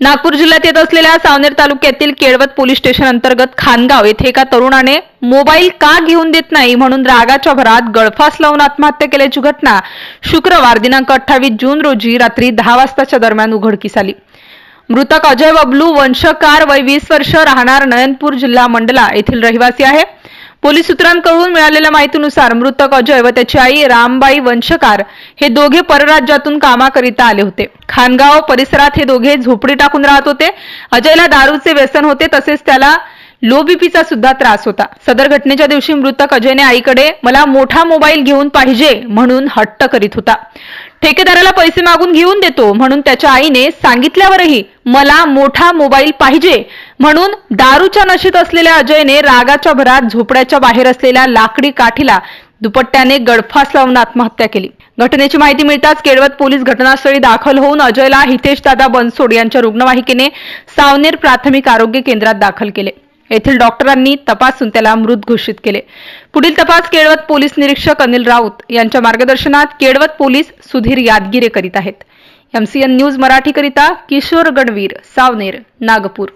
नागपूर जिल्ह्यात येत असलेल्या सावनेर तालुक्यातील केळवत पोलीस स्टेशन अंतर्गत खानगाव येथे एका तरुणाने मोबाईल का घेऊन देत नाही म्हणून रागाच्या भरात गळफास लावून आत्महत्या केल्याची घटना शुक्रवार दिनांक अठ्ठावीस जून रोजी रात्री दहा वाजताच्या दरम्यान उघडकीस आली. मृतक अजय बबलू वंशकार वय वीस वर्ष राहणार नयनपूर जिल्हा मंडला येथील रहिवासी आहे. पोलीस सूत्रांकडून मिळालेल्या माहितीनुसार मृतक अजय व त्याची आई रामबाई वंशकार हे दोघे परराज्यातून कामाकरिता आले होते. खानगाव परिसरात हे दोघे झोपडी टाकून राहत होते. अजयला दारूचे व्यसन होते तसेच त्याला लो बीपीचा सुद्धा त्रास होता. सदर घटनेच्या दिवशी मृतक अजयने आईकडे मला मोठा मोबाईल घेऊन पाहिजे म्हणून हट्ट करीत होता. ठेकेदाराला पैसे मागून घेऊन देतो म्हणून त्याच्या आईने सांगितल्यावरही मला मोठा मोबाईल पाहिजे म्हणून दारूच्या नशेत असलेल्या अजयने रागाच्या भरात झोपड्याच्या बाहेर असलेल्या लाकडी काठीला दुपट्ट्याने गळफास लावून आत्महत्या केली. घटनेची माहिती मिळताच केळवत पोलीस घटनास्थळी दाखल होऊन अजयला हितेश दादा बनसोड यांच्या रुग्णवाहिकेने सावनेर प्राथमिक आरोग्य केंद्रात दाखल केले. येथील डॉक्टरांनी तपासून त्याला मृत घोषित केले. पुढील तपास केळवत पोलीस निरीक्षक अनिल राऊत यांच्या मार्गदर्शनात केळवत पोलीस सुधीर यादगिरे करीत आहेत एमसीएन न्यूज मराठीकरिता किशोर गणवीर सावनेर नागपूर.